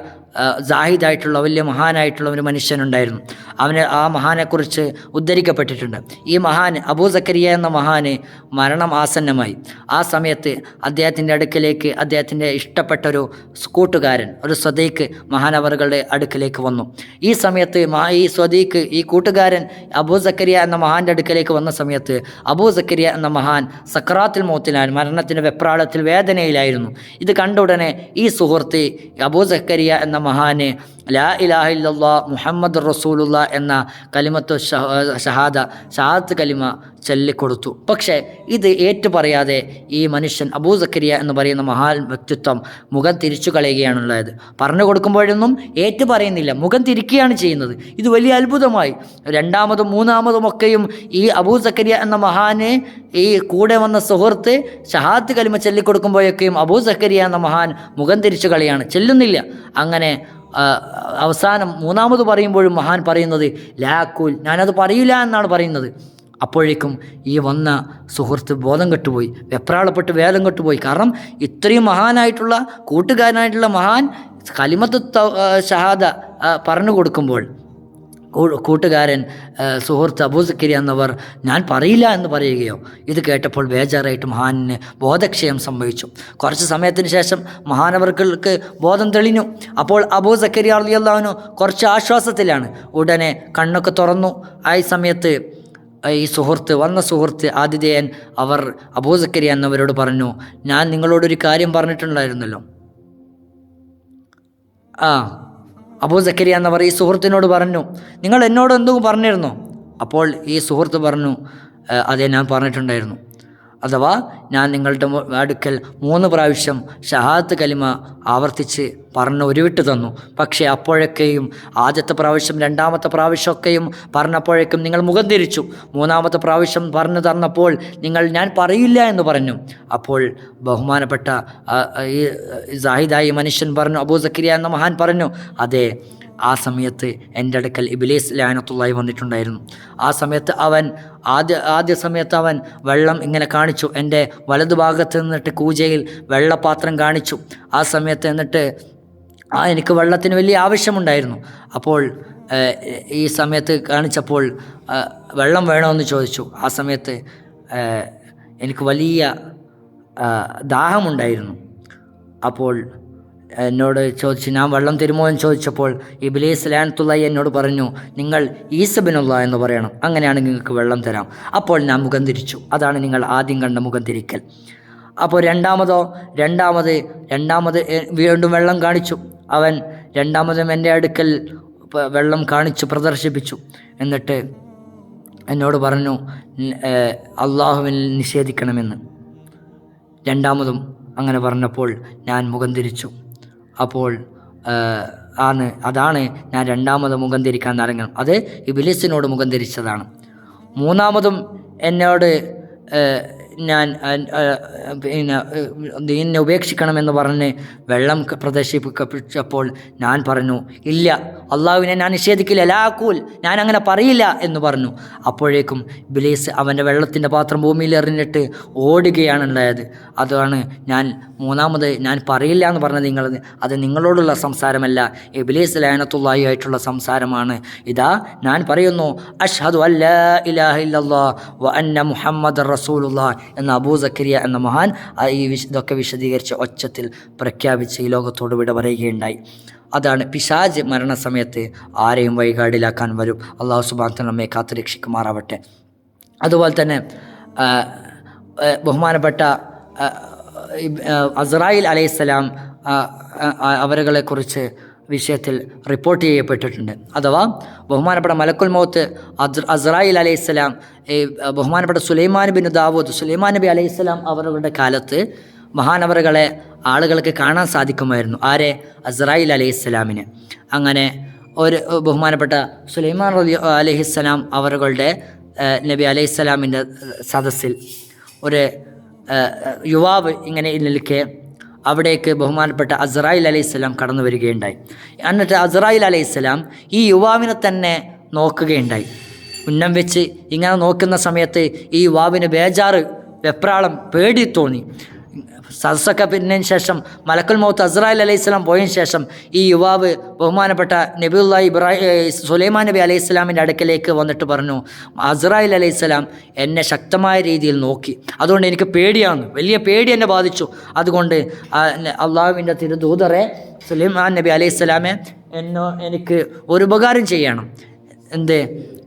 ജാഹിദായിട്ടുള്ള വലിയ മഹാനായിട്ടുള്ള ഒരു മനുഷ്യനുണ്ടായിരുന്നു. അവന് ആ മഹാനെക്കുറിച്ച് ഉദ്ധരിക്കപ്പെട്ടിട്ടുണ്ട്. ഈ മഹാൻ അബൂ സക്കരിയ എന്ന മഹാന് മരണം ആസന്നമായി. ആ സമയത്ത് അദ്ദേഹത്തിന്റെ അടുക്കിലേക്ക് അദ്ദേഹത്തിന്റെ ഇഷ്ടപ്പെട്ട ഒരു കൂട്ടുകാരൻ ഒരു സ്വദീഖ് മഹാനവറുകളുടെ അടുക്കിലേക്ക് വന്നു. ഈ സമയത്ത് ഈ സ്വദീഖ് ഈ കൂട്ടുകാരൻ അബൂ സക്കരിയ എന്ന മഹാന്റെ അടുക്കിലേക്ക് വന്ന സമയത്ത് അബൂ സക്കരിയ എന്ന മഹാൻ സക്രാത്തിൽ മോത്തിലാണ് മരണത്തിന്റെ വെപ്രാളത്തിൽ വേദനയിലായിരുന്നു. ഇത് കണ്ട ഉടനെ ഈ സുഹൃത്ത് അബൂ സക്കരിയ എന്ന മഹാന് ലാ ഇലാഹ ഇല്ലല്ലാ മുഹമ്മദ് റസൂലുള്ള എന്ന കലിമത്തു ഷഹാദ ഷഹാദത്ത് കലിമ ചൊല്ലിക്കൊടുത്തു. പക്ഷേ ഇത് ഏറ്റു പറയാതെ ഈ മനുഷ്യൻ അബൂ സക്കരിയ എന്ന് പറയുന്ന മഹാൻ വ്യക്തിത്വം മുഖം തിരിച്ചു കളയുകയാണുള്ളത്. പറഞ്ഞു കൊടുക്കുമ്പോഴൊന്നും ഏറ്റു പറയുന്നില്ല മുഖം തിരിക്കുകയാണ് ചെയ്യുന്നത്. ഇത് വലിയ അത്ഭുതമായി. രണ്ടാമതും മൂന്നാമതും ഒക്കെയും ഈ അബൂ സക്കരിയ എന്ന മഹാന് ഈ കൂടെ വന്ന സുഹൃത്ത് ഷഹാത്ത് കലിമ ചൊല്ലിക്കൊടുക്കുമ്പോഴൊക്കെയും അബൂ സക്കരിയ എന്ന മഹാൻ മുഖം തിരിച്ചു കളിയാണ്. ചെല്ലുന്നില്ല. അങ്ങനെ അവസാനം മൂന്നാമത് പറയുമ്പോഴും മഹാൻ പറയുന്നത് ലാക്കൂൽ ഞാനത് പറയില്ല എന്നാണ് പറയുന്നത്. അപ്പോഴേക്കും ഈ വന്ന സുഹൃത്ത് ബോധം കെട്ടുപോയി വെപ്രാളപ്പെട്ട് വേദം കെട്ടുപോയി. കാരണം ഇത്രയും മഹാനായിട്ടുള്ള കൂട്ടുകാരനായിട്ടുള്ള മഹാൻ കലിമത്ത് ഷഹാദ പറഞ്ഞു കൊടുക്കുമ്പോൾ കൂട്ടുകാരൻ സുഹൃത്ത് അബൂസക്കിരി എന്നവർ ഞാൻ പറയില്ല എന്ന് പറയുകയോ? ഇത് കേട്ടപ്പോൾ ബേജാറായിട്ട് മഹാനിന് ബോധക്ഷയം സംഭവിച്ചു. കുറച്ച് സമയത്തിന് ശേഷം മഹാനവർക്കൾക്ക് ബോധം തെളിഞ്ഞു. അപ്പോൾ അബൂ സക്കരി അള്ളിയല്ലാവിനു കുറച്ച് ആശ്വാസത്തിലാണ്. ഉടനെ കണ്ണൊക്കെ തുറന്നു. ആ സമയത്ത് ഈ സുഹൃത്ത് വന്ന സുഹൃത്ത് ആതിഥേയൻ അവർ അബൂസക്കരി എന്നവരോട് പറഞ്ഞു ഞാൻ നിങ്ങളോടൊരു കാര്യം പറഞ്ഞിട്ടുണ്ടായിരുന്നല്ലോ. ആ അബൂ സക്കരിയ എന്നവർ ഈ സുഹൃത്തിനോട് പറഞ്ഞു നിങ്ങൾ എന്നോട് എന്തോ പറഞ്ഞിരുന്നോ? അപ്പോൾ ഈ സുഹൃത്ത് പറഞ്ഞു "ഏ, അതെ ഞാൻ പറഞ്ഞിട്ടുണ്ടായിരുന്നു. അഥവാ ഞാൻ നിങ്ങളുടെ അടുക്കൽ മൂന്ന് പ്രാവശ്യം ഷഹാദത്ത് കലിമ ആവർത്തിച്ച് പറഞ്ഞ് ഉരുവിട്ട് തന്നു. പക്ഷേ അപ്പോഴൊക്കെയും ആദ്യത്തെ പ്രാവശ്യം രണ്ടാമത്തെ പ്രാവശ്യമൊക്കെയും പറഞ്ഞപ്പോഴേക്കും നിങ്ങൾ മുഖം തിരിച്ചു. മൂന്നാമത്തെ പ്രാവശ്യം പറഞ്ഞു തന്നപ്പോൾ നിങ്ങൾ ഞാൻ പറയില്ല എന്ന് പറഞ്ഞു. അപ്പോൾ ബഹുമാനപ്പെട്ട ഈ സാഹിദായി മനുഷ്യൻ പറഞ്ഞു അബൂ സക്കരിയ എന്ന മഹാൻ പറഞ്ഞു അതെ ആ സമയത്ത് എന്റെ അടുക്കൽ ഇബിലീസ് ലാനത്തുള്ളായി വന്നിട്ടുണ്ടായിരുന്നു. ആ സമയത്ത് അവൻ ആദ്യ ആദ്യ സമയത്ത് അവൻ വെള്ളം ഇങ്ങനെ കാണിച്ചു. എന്റെ വലതുഭാഗത്ത് നിന്നിട്ട് കൂജയിൽ വെള്ളപാത്രം കാണിച്ചു. ആ സമയത്ത് എന്നിട്ട് ആ എനിക്ക് വെള്ളത്തിന് വലിയ ആവശ്യമുണ്ടായിരുന്നു. അപ്പോൾ ഈ സമയത്ത് കാണിച്ചപ്പോൾ വെള്ളം വേണമെന്ന് ചോദിച്ചു. ആ സമയത്ത് എനിക്ക് വലിയ ദാഹമുണ്ടായിരുന്നു. അപ്പോൾ എന്നോട് ചോദിച്ചു ഞാൻ വെള്ളം തരുമോ? എന്ന് ചോദിച്ചപ്പോൾ ഇബിലീസ് ലാനത്തുള്ള എന്നോട് പറഞ്ഞു നിങ്ങൾ ഈസബിനുള്ള എന്ന് പറയണം അങ്ങനെയാണെങ്കിൽ നിങ്ങൾക്ക് വെള്ളം തരാം. അപ്പോൾ ഞാൻ മുഖം തിരിച്ചു. അതാണ് നിങ്ങൾ ആദ്യം കണ്ട മുഖം തിരിക്കൽ. അപ്പോൾ രണ്ടാമതോ രണ്ടാമത് രണ്ടാമത് വീണ്ടും വെള്ളം കാണിച്ചു. അവൻ രണ്ടാമതും എന്റെ അടുക്കൽ വെള്ളം കാണിച്ചു പ്രദർശിപ്പിച്ചു. എന്നിട്ട് എന്നോട് പറഞ്ഞു അള്ളാഹുവിൽ നിഷേധിക്കണമെന്ന്. രണ്ടാമതും അങ്ങനെ പറഞ്ഞപ്പോൾ ഞാൻ മുഖം തിരിച്ചു. അപ്പോൾ ആണ് അതാണ് ഞാൻ രണ്ടാമത് മുഖം തിരിക്കാൻ തുടങ്ങണം അത് ഇബിലിസിനോട് മുഖം തിരിച്ചതാണ് മൂന്നാമതും എന്നോട് ഞാൻ പിന്നെ ദീനിനെ ഉപേക്ഷിക്കണമെന്ന് പറഞ്ഞ് വെള്ളം പ്രദർശിപ്പിക്കപ്പെട്ടപ്പോൾ ഞാൻ പറഞ്ഞു ഇല്ല അള്ളാഹുവിനെ ഞാൻ നിഷേധിക്കില്ല ലാക്കൂൽ ഞാൻ അങ്ങനെ പറയില്ല എന്ന് പറഞ്ഞു. അപ്പോഴേക്കും ബിലീസ് അവന്റെ വെള്ളത്തിന്റെ പാത്രം ഭൂമിയിൽ എറിഞ്ഞിട്ട് ഓടുകയാണ് ഉണ്ടായത് അതാണ് ഞാൻ മൂന്നാമത് ഞാൻ പറയില്ല എന്ന് പറഞ്ഞത് നിങ്ങൾ അത് നിങ്ങളോടുള്ള സംസാരമല്ല ഇബിലീസ് ലയനത്തുള്ളായി ആയിട്ടുള്ള സംസാരമാണ്. ഇതാ ഞാൻ പറയുന്നു അഷ്ഹദു അല്ലാ ഇലാഹ ഇല്ലല്ലാ വ അന്ന മുഹമ്മദ് റസൂലുള്ള എന്ന അബൂ സക്കരിയ എന്ന മഹാൻ ഈ വിശ ഇതൊക്കെ വിശദീകരിച്ച് ഒച്ചത്തിൽ പ്രഖ്യാപിച്ച് ഈ ലോകത്തോട് വിട പറയുകയുണ്ടായി. അതാണ് പിശാജ് മരണസമയത്ത് ആരെയും വഴികാടിലാക്കാൻ വരും. അള്ളാഹു സുബാൻ നമ്മെ കാത്തു രക്ഷിക്കുമാറാവട്ടെ. അതുപോലെ തന്നെ ബഹുമാനപ്പെട്ട അസറായിൽ അലൈഹിസ്സലാം അവരുകളെക്കുറിച്ച് വിഷയത്തിൽ റിപ്പോർട്ട് ചെയ്യപ്പെട്ടിട്ടുണ്ട്. അഥവാ ബഹുമാനപ്പെട്ട മലക്കുൽ മൗത്ത് അസ് അസ്രായിൽ അലൈഹിസ്സലാം ഈ ബഹുമാനപ്പെട്ട സുലൈമാൻ ബിൻ ദാവൂദ് സുലൈമാൻ നബി അലൈഹിസ്സലാം അവരുടെ കാലത്ത് മഹാനവറുകളെ ആളുകൾക്ക് കാണാൻ സാധിക്കുമായിരുന്നു. ആരെ? അസ്രായിൽ അലൈഹിസ്സലാമിനെ. അങ്ങനെ ഒരു ബഹുമാനപ്പെട്ട സുലൈമാൻ റലി അലൈഹിസ്സലാം അവരുടെ നബി അലൈഹിസ്സലാമിന്റെ സദസ്സിൽ ഒരു യുവാവ് ഇങ്ങനെ നിൽക്കെ അവിടേക്ക് ബഹുമാനപ്പെട്ട അസ്രായിൽ അലൈഹിസ്സലാം കടന്നു വരികയുണ്ടായി. എന്നിട്ട് അസ്രായിൽ അലൈഹിസ്സലാം ഈ യുവാവിനെ തന്നെ നോക്കുകയുണ്ടായി. ഉന്നം വെച്ച് ഇങ്ങനെ നോക്കുന്ന സമയത്ത് ഈ യുവാവിന് ബേജാറ് വെപ്രാളം പേടി തോന്നി. സദസ്സൊക്കെ പിന്നതിന് ശേഷം മലക്കുൽ മൗത്ത് അസ്രായിൽ അലൈഹി സ്വലാം പോയതിനു ശേഷം ഈ യുവാവ് ബഹുമാനപ്പെട്ട നബിയുള്ള ഇബ്രാഹിം സുലൈമാൻ നബി അലൈഹി സ്വലാമിന്റെ അടുക്കലേക്ക് വന്നിട്ട് പറഞ്ഞു അസ്രായിൽ അലൈഹി സ്വലാം എന്നെ ശക്തമായ രീതിയിൽ നോക്കി. അതുകൊണ്ട് എനിക്ക് പേടിയാണ്. വലിയ പേടി എന്നെ ബാധിച്ചു. അതുകൊണ്ട് അള്ളാഹുവിന്റെ തിരുദൂതറെ സുലൈമാൻ നബി അലൈഹി സ്വലാമെ എന്നോ എനിക്ക് ഒരു ഉപകാരം ചെയ്യണം. എന്ത്?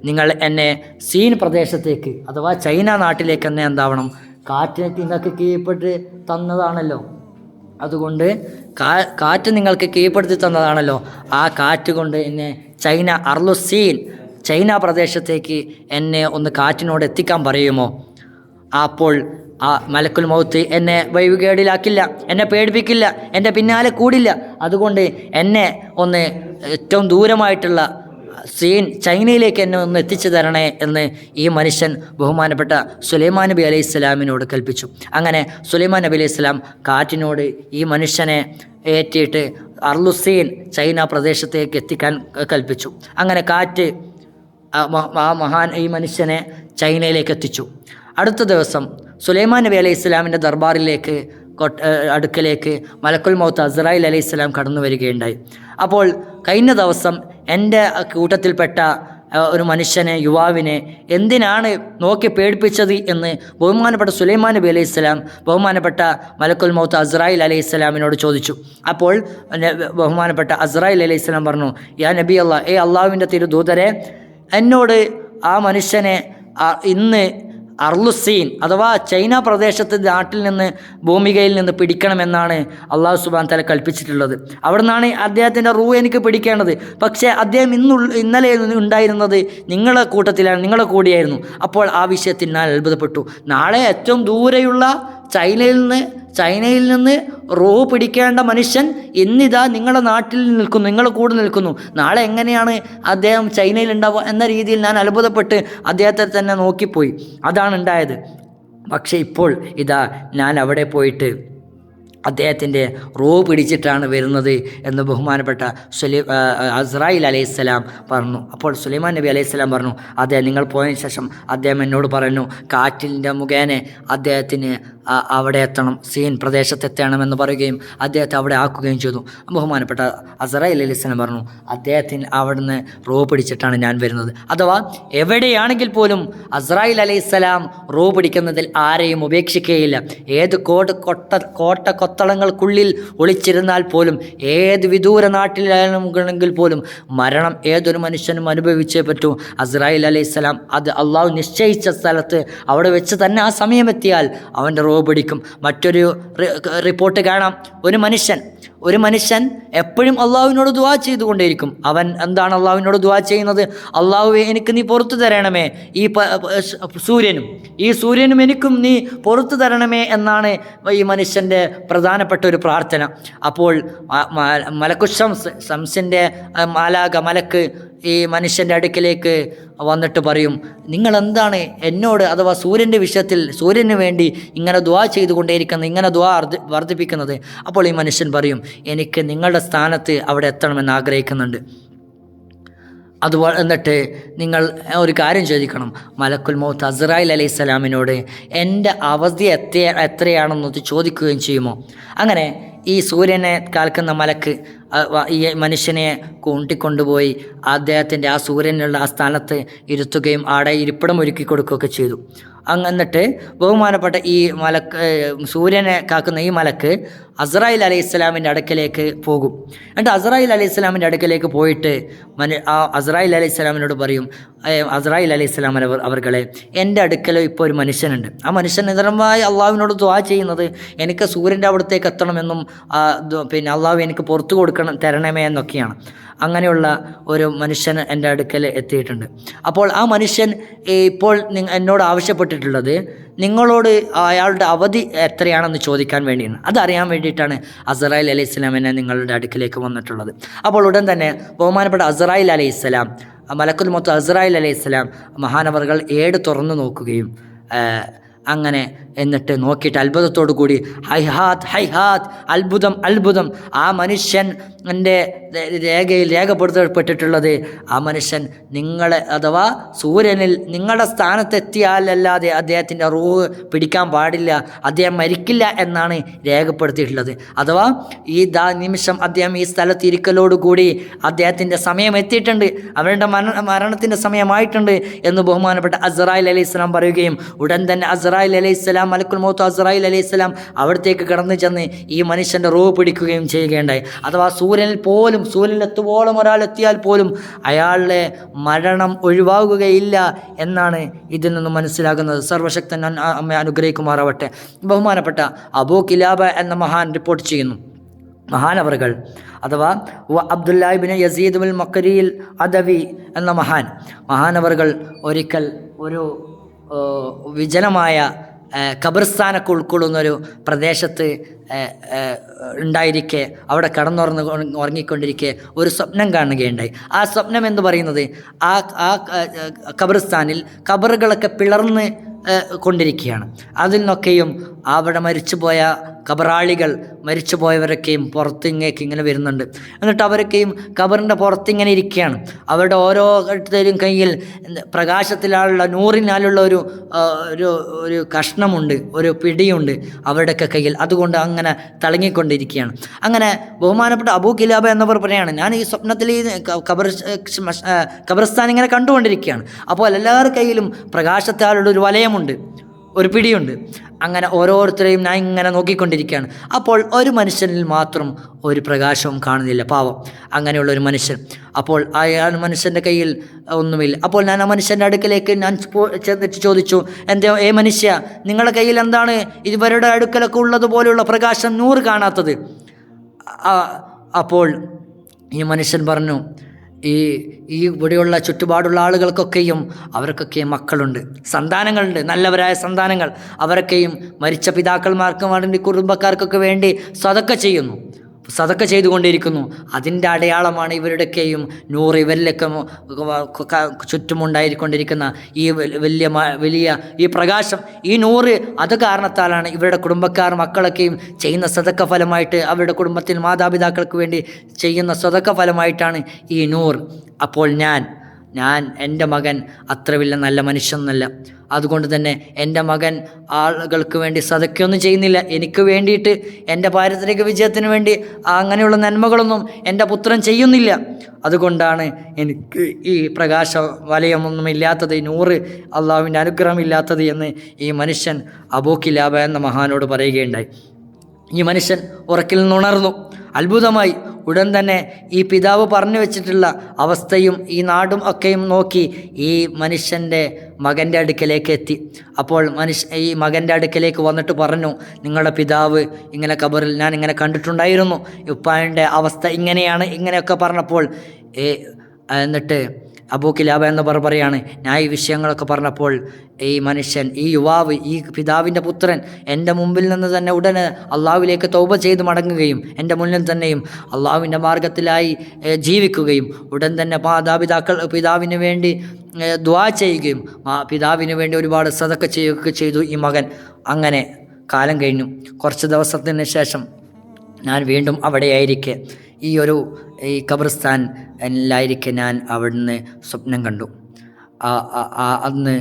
നിങ്ങൾ എന്നെ സീൻ പ്രദേശത്തേക്ക് അഥവാ ചൈന നാട്ടിലേക്ക് എന്നെ എന്താവണം? കാറ്റിനെ നിങ്ങൾക്ക് കീഴ്പ്പെട്ട് തന്നതാണല്ലോ. അതുകൊണ്ട് കാറ്റ് നിങ്ങൾക്ക് കീഴ്പ്പെടുത്തി തന്നതാണല്ലോ. ആ കാറ്റ് കൊണ്ട് എന്നെ ചൈന അർലുസീൻ ചൈന പ്രദേശത്തേക്ക് എന്നെ ഒന്ന് കാറ്റിനോട് എത്തിക്കാൻ പറയുമോ? അപ്പോൾ ആ മലക്കുൽ മൗത്ത് എന്നെ വൈവുകേടിലാക്കില്ല എന്നെ പേടിപ്പിക്കില്ല എന്റെ പിന്നാലെ കൂടില്ല. അതുകൊണ്ട് എന്നെ ഒന്ന് ഏറ്റവും ദൂരമായിട്ടുള്ള സീൻ ചൈനയിലേക്ക് എന്നെ ഒന്ന് എത്തിച്ചു തരണേ എന്ന് ഈ മനുഷ്യൻ ബഹുമാനപ്പെട്ട സുലൈമാൻ നബി അലൈഹി സ്വലാമിനോട് കൽപ്പിച്ചു. അങ്ങനെ സുലൈമാൻ നബി അലൈഹി സ്വലാം കാറ്റിനോട് ഈ മനുഷ്യനെ ഏറ്റിയിട്ട് അർലുസീൻ ചൈന പ്രദേശത്തേക്ക് എത്തിക്കാൻ കൽപ്പിച്ചു. അങ്ങനെ കാറ്റ് ആ മഹാൻ ഈ മനുഷ്യനെ ചൈനയിലേക്ക് എത്തിച്ചു. അടുത്ത ദിവസം സുലൈമാൻ നബി അലൈഹി ഇസ്ലാമിന്റെ ദർബാറിലേക്ക് കൊട്ട അടുക്കലേക്ക് മലക്കുൽ മൗത്ത് അസ്രായിൽ അലൈഹി ഇസ്ലാം കടന്നു വരികയുണ്ടായി. അപ്പോൾ കഴിഞ്ഞ ദിവസം എന്റെ കൂട്ടത്തിൽപ്പെട്ട ഒരു മനുഷ്യനെ യുവാവിനെ എന്തിനാണ് നോക്കി പേടിപ്പിച്ചത് എന്ന് ബഹുമാനപ്പെട്ട സുലൈമാൻ നബി അലൈഹി സ്വലാം ബഹുമാനപ്പെട്ട മലക്കുൽ മൗത്ത് അസ്രായിൽ അലൈഹി സ്വലാമിനോട് ചോദിച്ചു. അപ്പോൾ ബഹുമാനപ്പെട്ട അസ്രായിൽ അലൈഹി സ്വലാം പറഞ്ഞു യാ നബി അള്ളാഹ് ഏ അള്ളാഹുവിന്റെ തിരുദൂതരെ എന്നോട് ആ മനുഷ്യനെ ഇന്ന് അർലുസീൻ അഥവാ ചൈന പ്രദേശത്ത് നാട്ടിൽ നിന്ന് ഭൂമികയിൽ നിന്ന് പിടിക്കണമെന്നാണ് അള്ളാഹു സുബാൻ തല കൽപ്പിച്ചിട്ടുള്ളത്. അവിടെ നിന്നാണ് അദ്ദേഹത്തിന്റെ റൂ എനിക്ക് പിടിക്കേണ്ടത്. പക്ഷേ അദ്ദേഹം ഇന്നു ഇന്നലെ ഉണ്ടായിരുന്നത് നിങ്ങളെ കൂട്ടത്തിലാണ് നിങ്ങളെ കൂടിയായിരുന്നു. അപ്പോൾ ആ വിഷയത്തിൽ ഞാൻ അത്ഭുതപ്പെട്ടു. നാളെ ഏറ്റവും ദൂരെയുള്ള ചൈനയിൽ നിന്ന് ചൈനയിൽ നിന്ന് റോ പിടിക്കേണ്ട മനുഷ്യൻ ഇന്നിതാ നിങ്ങളുടെ നാട്ടിൽ നിൽക്കുന്നു നിങ്ങളുടെ കൂടെ നിൽക്കുന്നു. നാളെ എങ്ങനെയാണ് അദ്ദേഹം ചൈനയിൽ ഉണ്ടാവുക എന്ന രീതിയിൽ ഞാൻ അത്ഭുതപ്പെട്ട് അദ്ദേഹത്തെ തന്നെ നോക്കിപ്പോയി. അതാണ് ഉണ്ടായത്. പക്ഷേ ഇപ്പോൾ ഇതാ ഞാൻ അവിടെ പോയിട്ട് അദ്ദേഹത്തിന്റെ റോ പിടിച്ചിട്ടാണ് വരുന്നത് എന്ന് ബഹുമാനപ്പെട്ട സുലൈ അസ്രായിൽ അലൈഹിസ്സലാം പറഞ്ഞു. അപ്പോൾ സുലൈമാൻ നബി അലൈഹിസ്സലാം പറഞ്ഞു അദ്ദേഹം നിങ്ങൾ പോയതിന് ശേഷം അദ്ദേഹം എന്നോട് പറഞ്ഞു കാറ്റിന്റെ മുഖേന അദ്ദേഹത്തിന് അവിടെ എത്തണം സീൻ പ്രദേശത്ത് എത്തണമെന്ന് പറയുകയും അദ്ദേഹത്തെ അവിടെ ആക്കുകയും ചെയ്തു. ബഹുമാനപ്പെട്ട അസറയിൽ അലൈഹിസ്സലാം പറഞ്ഞു അദ്ദേഹത്തിന് അവിടുന്ന് റോ പിടിച്ചിട്ടാണ് ഞാൻ വരുന്നത്. അഥവാ എവിടെയാണെങ്കിൽ പോലും അസ്രായിൽ അലൈഹിസ്സലാം റോ പിടിക്കുന്നതിൽ ആരെയും ഉപേക്ഷിക്കുകയില്ല. ഏത് കോട്ട കൊട്ട കോട്ട കൊത്തളങ്ങൾക്കുള്ളിൽ ഒളിച്ചിരുന്നാൽ പോലും ഏത് വിദൂര നാട്ടിലാണെങ്കിൽ പോലും മരണം ഏതൊരു മനുഷ്യനും അനുഭവിച്ചേ പറ്റൂ. അസ്രായിൽ അലൈഹിസ്സലാം അത് അള്ളാഹു നിശ്ചയിച്ച സ്ഥലത്ത് അവിടെ വെച്ച് തന്നെ ആ സമയമെത്തിയാൽ അവന്റെ പിടിക്കും. മറ്റൊരു റിപ്പോർട്ട് കാണാം. ഒരു മനുഷ്യൻ ഒരു മനുഷ്യൻ എപ്പോഴും അള്ളാഹുവിനോട് ദുവാ ചെയ്തുകൊണ്ടേയിരിക്കും. അവൻ എന്താണ് അള്ളാഹുവിനോട് ദുവാ ചെയ്യുന്നത്? അള്ളാഹുവെ എനിക്ക് നീ പുറത്തു തരണമേ ഈ സൂര്യനും. ഈ സൂര്യനും എനിക്കും നീ പുറത്തു തരണമേ എന്നാണ് ഈ മനുഷ്യന്റെ പ്രധാനപ്പെട്ട ഒരു പ്രാർത്ഥന. അപ്പോൾ മലക്കുശംസ് ശംസിന്റെ മാലാക മലക്ക് ഈ മനുഷ്യന്റെ അടുക്കിലേക്ക് വന്നിട്ട് പറയും നിങ്ങൾ എന്താണ് എന്നോട് അഥവാ സൂര്യന്റെ വിഷയത്തിൽ സൂര്യന് വേണ്ടി ഇങ്ങനെ ദ്വാ ചെയ്തുകൊണ്ടേയിരിക്കുന്നത് ഇങ്ങനെ ദ്വാ വർദ്ധിപ്പിക്കുന്നത്? അപ്പോൾ ഈ മനുഷ്യൻ പറയും എനിക്ക് നിങ്ങളുടെ സ്ഥാനത്ത് അവിടെ എത്തണമെന്ന് ആഗ്രഹിക്കുന്നുണ്ട്. അതുപോലെ എന്നിട്ട് നിങ്ങൾ ഒരു കാര്യം ചോദിക്കണം. മലക്കുൽ മൗത്ത് അസ്രായിൽ അലൈഹി സ്വലാമിനോട് എന്റെ അവധി എത്ര എത്രയാണെന്നത് ചോദിക്കുകയും ചെയ്യുമോ? അങ്ങനെ ഈ സൂര്യനെ കാൽക്കുന്ന മലക്ക് ഈ മനുഷ്യനെ കൂട്ടിക്കൊണ്ടുപോയി അദ്ദേഹത്തിന്റെ ആ സൂര്യനുള്ള ആ സ്ഥാനത്ത് ഇരുത്തുകയും ആടെ ഇരിപ്പിടം ഒരുക്കി കൊടുക്കുകയൊക്കെ ചെയ്തു. അങ്ങ് എന്നിട്ട് ബഹുമാനപ്പെട്ട ഈ മലക്ക് സൂര്യനെ കാക്കുന്ന ഈ മലക്ക് അസ്രായിൽ അലൈഹി ഇസ്ലാമിന്റെ അടുക്കലേക്ക് പോകും. എന്നിട്ട് അസ്രായിൽ അലൈഹി ഇസ്ലാമിന്റെ അടുക്കലേക്ക് പോയിട്ട് മനു ആ അസ്രായിൽ അലൈഹി ഇസ്ലാമിനോട് പറയും "ഏ, അസ്രായിൽ അലൈഹി അവർ അവർകളെ എന്റെ അടുക്കലോ ഇപ്പോൾ ഒരു മനുഷ്യനുണ്ട്. ആ മനുഷ്യൻ നിതരമായി അള്ളാഹുവിനോട് ദ്വാ ചെയ്യുന്നത് എനിക്ക് സൂര്യന്റെ അവിടത്തേക്ക് എത്തണമെന്നും പിന്നെ അള്ളാഹു എനിക്ക് പുറത്തു കൊടുക്കണം തരണമേ എന്നൊക്കെയാണ്. അങ്ങനെയുള്ള ഒരു മനുഷ്യൻ എന്റെ അടുക്കൽ എത്തിയിട്ടുണ്ട്. അപ്പോൾ ആ മനുഷ്യൻ ഇപ്പോൾ എന്നോട് ആവശ്യപ്പെട്ടിട്ടുള്ളത് നിങ്ങളോട് അയാളുടെ അവധി എത്രയാണെന്ന് ചോദിക്കാൻ വേണ്ടിയാണ്. അതറിയാൻ വേണ്ടിയിട്ടാണ് അസറായിൽ അലൈഹി ഇസ്ലാമിനെ നിങ്ങളുടെ അടുക്കിലേക്ക് വന്നിട്ടുള്ളത്. അപ്പോൾ ഉടൻ തന്നെ ബഹുമാനപ്പെട്ട അസറായിൽ അലൈഹി സ്വലാം മലക്കുൽ മൊത്തം അസറായിൽ അലൈഹി സ്വലാം മഹാനവറുകൾ ഏട് തുറന്നു നോക്കുകയും അങ്ങനെ എന്നിട്ട് നോക്കിയിട്ട് അത്ഭുതത്തോടു കൂടി ഹൈഹാത്ത് ഹൈഹാത്ത് അത്ഭുതം അത്ഭുതം. ആ മനുഷ്യൻ എന്റെ രേഖയിൽ രേഖപ്പെടുത്തപ്പെട്ടിട്ടുള്ളത് ആ മനുഷ്യൻ നിങ്ങളെ അഥവാ സൂര്യനിൽ നിങ്ങളുടെ സ്ഥാനത്തെത്തിയാലല്ലാതെ അദ്ദേഹത്തിന്റെ റൂഹ് പിടിക്കാൻ പാടില്ല അദ്ദേഹം മരിക്കില്ല എന്നാണ് രേഖപ്പെടുത്തിയിട്ടുള്ളത്. അഥവാ ഈ ദാ നിമിഷം അദ്ദേഹം ഈ സ്ഥലത്ത് ഇരിക്കലോടുകൂടി അദ്ദേഹത്തിന്റെ സമയം എത്തിയിട്ടുണ്ട് അവരുടെ മരണ മരണത്തിന്റെ സമയമായിട്ടുണ്ട് എന്ന് ബഹുമാനപ്പെട്ട അസറായിൽ അലി ഇസ്ലാം പറയുകയും ഉടൻ തന്നെ അസറായിൽ അലൈഹി സ്വലാം മലക്കുൽ മൗത്ത് അസറായിൽ അലൈഹി സ്വലാം അവിടത്തേക്ക് കടന്നു ചെന്ന് ഈ മനുഷ്യന്റെ റോ പിടിക്കുകയും ചെയ്യുകയുണ്ടായി. അഥവാ സൂര്യനിൽ പോലും സൂര്യനിലെത്തുവോളം ഒരാൾ എത്തിയാൽ പോലും അയാളുടെ മരണം ഒഴിവാകുകയില്ല എന്നാണ് ഇതിൽ നിന്ന് മനസ്സിലാകുന്നത്. സർവശക്തൻ അമ്മ അനുഗ്രഹിക്കുമാറാവട്ടെ. ബഹുമാനപ്പെട്ട അബൂ കിലാബ എന്ന മഹാൻ റിപ്പോർട്ട് ചെയ്യുന്നു. മഹാനവറുകൾ അഥവാ വ അബ്ദുല്ലാഹിബിന് യസീദ് ഉൽ മക്കരിയിൽ അദവി എന്ന മഹാൻ. മഹാനവറുകൾ ഒരിക്കൽ ഒരു വിജനമായ ഖബർസ്ഥാനൊക്കെ ഉൾക്കൊള്ളുന്നൊരു പ്രദേശത്ത് ഉണ്ടായിരിക്കെ അവിടെ കടന്നുറന്ന് ഉറങ്ങിക്കൊണ്ടിരിക്കെ ഒരു സ്വപ്നം കാണുകയുണ്ടായി. ആ സ്വപ്നം എന്ന് പറയുന്നത് ആ ആ ഖബർസ്ഥാനിൽ ഖബറുകളൊക്കെ പിളർന്ന് കൊണ്ടിരിക്കുകയാണ് അതിൽ നിന്നൊക്കെയും അവിടെ മരിച്ചുപോയ കബറാളികൾ മരിച്ചുപോയവരൊക്കെയും പുറത്തിങ്ങേക്ക് ഇങ്ങനെ വരുന്നുണ്ട്. എന്നിട്ട് അവരൊക്കെയും കബറിന്റെ പുറത്തിങ്ങനെ ഇരിക്കുകയാണ്. അവരുടെ ഓരോ ഘട്ടത്തിലും കയ്യിൽ പ്രകാശത്തിലുള്ള നൂറിനാലുള്ള ഒരു ഒരു ഒരു കഷ്ണമുണ്ട് ഒരു പിടിയുണ്ട് അവരുടെയൊക്കെ കയ്യിൽ. അതുകൊണ്ട് അങ്ങനെ തിളങ്ങിക്കൊണ്ടിരിക്കുകയാണ്. അങ്ങനെ ബഹുമാനപ്പെട്ട അബൂ കിലാബ എന്നവർ പറയാണ് ഞാൻ ഈ സ്വപ്നത്തിൽ ഈ കബർ കബർസ്ഥാൻ ഇങ്ങനെ കണ്ടുകൊണ്ടിരിക്കുകയാണ്. അപ്പോൾ എല്ലാവരുടെ കയ്യിലും പ്രകാശത്താലുള്ള ഒരു വലയമുണ്ട്. ഒരു പിടിയുണ്ട്. അങ്ങനെ ഓരോരുത്തരെയും ഞാൻ ഇങ്ങനെ നോക്കിക്കൊണ്ടിരിക്കുകയാണ്. അപ്പോൾ ഒരു മനുഷ്യനിൽ മാത്രം ഒരു പ്രകാശവും കാണുന്നില്ല പാവം. അങ്ങനെയുള്ള ഒരു മനുഷ്യൻ. അപ്പോൾ അയാൾ മനുഷ്യന്റെ കയ്യിൽ ഒന്നുമില്ല. അപ്പോൾ ഞാൻ ആ മനുഷ്യന്റെ അടുക്കലേക്ക് ഞാൻ ചെന്നിട്ട് ചോദിച്ചു എന്റെ ഏ മനുഷ്യ നിങ്ങളുടെ കയ്യിൽ എന്താണ് ഇവരുടെ അടുക്കലൊക്കെ ഉള്ളതുപോലെയുള്ള പ്രകാശം നൂറ് കാണാത്തത്? അപ്പോൾ ഈ മനുഷ്യൻ പറഞ്ഞു ഈ ഈ ഇവിടെയുള്ള ചുറ്റുപാടുള്ള ആളുകൾക്കൊക്കെയും അവർക്കൊക്കെ മക്കളുണ്ട് സന്താനങ്ങളുണ്ട് നല്ലവരായ സന്താനങ്ങൾ. അവരൊക്കെയും മരിച്ച പിതാക്കന്മാർക്കും വേണ്ടി കുടുംബക്കാർക്കൊക്കെ വേണ്ടി സ്വതൊക്കെ ചെയ്യുന്നു. സതക്ക ചെയ്തുകൊണ്ടിരിക്കുന്നു. അതിന്റെ അടയാളമാണ് ഇവരുടെയൊക്കെയും നൂറ് ഇവരിലൊക്കെ ചുറ്റുമുണ്ടായിക്കൊണ്ടിരിക്കുന്ന ഈ വലിയ വലിയ ഈ പ്രകാശം ഈ നൂറ് അത് കാരണത്താലാണ് ഇവരുടെ കുടുംബക്കാർ മക്കളൊക്കെയും ചെയ്യുന്ന സതക്ക ഫലമായിട്ട് അവരുടെ കുടുംബത്തിൽ മാതാപിതാക്കൾക്ക് വേണ്ടി ചെയ്യുന്ന സ്വതക്ക ഫലമായിട്ടാണ് ഈ നൂറ്. അപ്പോൾ ഞാൻ ഞാൻ എന്റെ മകൻ അത്ര വലിയ നല്ല മനുഷ്യനല്ല അതുകൊണ്ട് തന്നെ എന്റെ മകൻ ആളുകൾക്ക് വേണ്ടി സതക്കൊന്നും ചെയ്യുന്നില്ല. എനിക്ക് വേണ്ടിയിട്ട് എന്റെ പാരമ്പരിക വിജയത്തിന് വേണ്ടി അങ്ങനെയുള്ള നന്മകളൊന്നും എന്റെ പുത്രൻ ചെയ്യുന്നില്ല. അതുകൊണ്ടാണ് എനിക്ക് ഈ പ്രകാശ വലയമൊന്നും ഇല്ലാത്തത് നൂറ് അള്ളാഹുവിന്റെ അനുഗ്രഹമില്ലാത്തത് എന്ന് ഈ മനുഷ്യൻ അബൂക്കിലാബ എന്ന മഹാനോട് പറയുകയുണ്ടായി. ഈ മനുഷ്യൻ ഉറക്കിൽ നിന്നുണർന്നു അത്ഭുതമായി ഉടൻ തന്നെ ഈ പിതാവ് പറഞ്ഞു വെച്ചിട്ടുള്ള അവസ്ഥയും ഈ നാടും ഒക്കെയും നോക്കി ഈ മനുഷ്യന്റെ മകന്റെ അടുക്കലേക്ക് എത്തി. അപ്പോൾ മനുഷ്യ ഈ മകന്റെ അടുക്കലേക്ക് വന്നിട്ട് പറഞ്ഞു നിങ്ങളുടെ പിതാവ് ഇങ്ങനെ കബറിൽ ഞാൻ ഇങ്ങനെ കണ്ടിട്ടുണ്ടായിരുന്നു. ഉപ്പായന്റെ അവസ്ഥ ഇങ്ങനെയാണ് ഇങ്ങനെയൊക്കെ പറഞ്ഞപ്പോൾ എന്നിട്ട് അബൂ കിലാബ എന്ന് പറ പറയാണ്. ഞാൻ ഈ വിഷയങ്ങളൊക്കെ പറഞ്ഞപ്പോൾ ഈ മനുഷ്യൻ ഈ യുവാവ് ഈ പിതാവിന്റെ പുത്രൻ എന്റെ മുമ്പിൽ നിന്ന് തന്നെ ഉടനെ അള്ളാഹുവിലേക്ക് തൗബ ചെയ്ത് മടങ്ങുകയും എന്റെ മുന്നിൽ തന്നെയും അള്ളാഹുവിന്റെ മാർഗത്തിലായി ജീവിക്കുകയും ഉടൻ തന്നെ മാതാപിതാക്കൾ പിതാവിന് വേണ്ടി ദ്വാ ചെയ്യുകയും ആ പിതാവിന് വേണ്ടി ഒരുപാട് സതക്ക ചെയ്യുകയൊക്കെ ചെയ്തു ഈ മകൻ. അങ്ങനെ കാലം കഴിഞ്ഞു. കുറച്ച് ദിവസത്തിന് ശേഷം ഞാൻ വീണ്ടും അവിടെയായിരിക്കെ. ഈ ഒരു ഈ ഖബർസ്ഥാൻ എല്ലായിരിക്കെ ഞാൻ അവിടുന്ന് സ്വപ്നം കണ്ടു. അന്ന്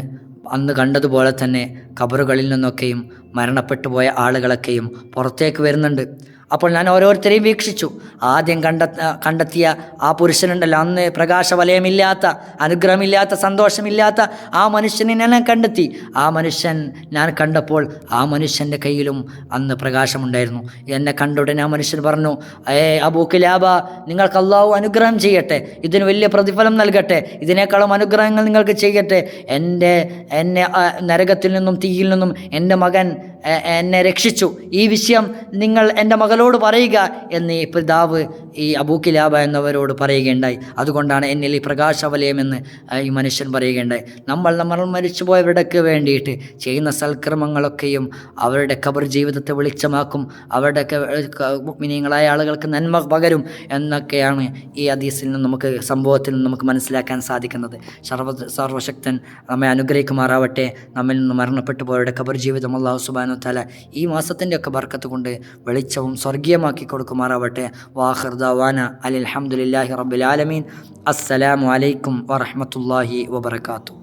അന്ന് കണ്ടതുപോലെ തന്നെ ഖബറുകളിൽ നിന്നൊക്കെയും മരണപ്പെട്ടു പോയ ആളുകളൊക്കെയും പുറത്തേക്ക് വരുന്നുണ്ട്. അപ്പോൾ ഞാൻ ഓരോരുത്തരെയും വീക്ഷിച്ചു. ആദ്യം കണ്ട കണ്ടെത്തിയ ആ പുരുഷനുണ്ടല്ലോ. അന്ന് പ്രകാശവലയമില്ലാത്ത അനുഗ്രഹമില്ലാത്ത സന്തോഷമില്ലാത്ത ആ മനുഷ്യനെ ഞാൻ കണ്ടെത്തി. ആ മനുഷ്യൻ ഞാൻ കണ്ടപ്പോൾ ആ മനുഷ്യന്റെ കയ്യിലും അന്ന് പ്രകാശമുണ്ടായിരുന്നു. എന്നെ കണ്ടുടനെ ആ മനുഷ്യൻ പറഞ്ഞു ഏ അബൂ കിലാബ നിങ്ങൾക്ക് അള്ളാഹു അനുഗ്രഹം ചെയ്യട്ടെ. ഇതിന് വലിയ പ്രതിഫലം നൽകട്ടെ. ഇതിനേക്കാളും അനുഗ്രഹങ്ങൾ നിങ്ങൾക്ക് ചെയ്യട്ടെ. എന്റെ എന്നെ നരകത്തിൽ നിന്നും തീയിൽ നിന്നും എന്റെ മകൻ എന്നെ രക്ഷിച്ചു. ഈ വിഷയം നിങ്ങൾ എന്റെ മകളോട് പറയുക എന്ന് ഈ പിതാവ് ഈ അബൂക്കിലാബ എന്നവരോട് പറയുകയുണ്ടായി. അതുകൊണ്ടാണ് എന്നിൽ ഈ പ്രകാശവലയമെന്ന് ഈ മനുഷ്യൻ പറയുകയുണ്ടായി. നമ്മൾ നമ്മൾ മരിച്ചുപോയവരുടെക്ക് വേണ്ടിയിട്ട് ചെയ്യുന്ന സൽക്രമങ്ങളൊക്കെയും അവരുടെ കബർ ജീവിതത്തെ വെളിച്ചമാക്കും. അവരുടെ മിനിങ്ങളായ ആളുകൾക്ക് നന്മ പകരും എന്നൊക്കെയാണ് ഈ അതീസിൽ നിന്ന് നമുക്ക് സംഭവത്തിൽ നിന്ന് നമുക്ക് മനസ്സിലാക്കാൻ സാധിക്കുന്നത്. സർവ സർവശക്തൻ നമ്മെ അനുഗ്രഹിക്കുമാറാവട്ടെ. നമ്മിൽ നിന്ന് മരണപ്പെട്ടു പോയവരുടെ കബർ ജീവിതം അള്ളാഹു സുബാനു തല ഈ മാസത്തിന്റെ ഒക്കെ ബർക്കത്ത് കൊണ്ട് വെളിച്ചവും സ്വർഗീയമാക്കി കൊടുക്കുമാറാവട്ടെ. വാഹർദാന അലി അലഹമുല്ലാഹി റബുലാലമീൻ അസ്സലാമു അലൈക്കും വറഹമത്തല്ലാഹി വബർക്കാത്തു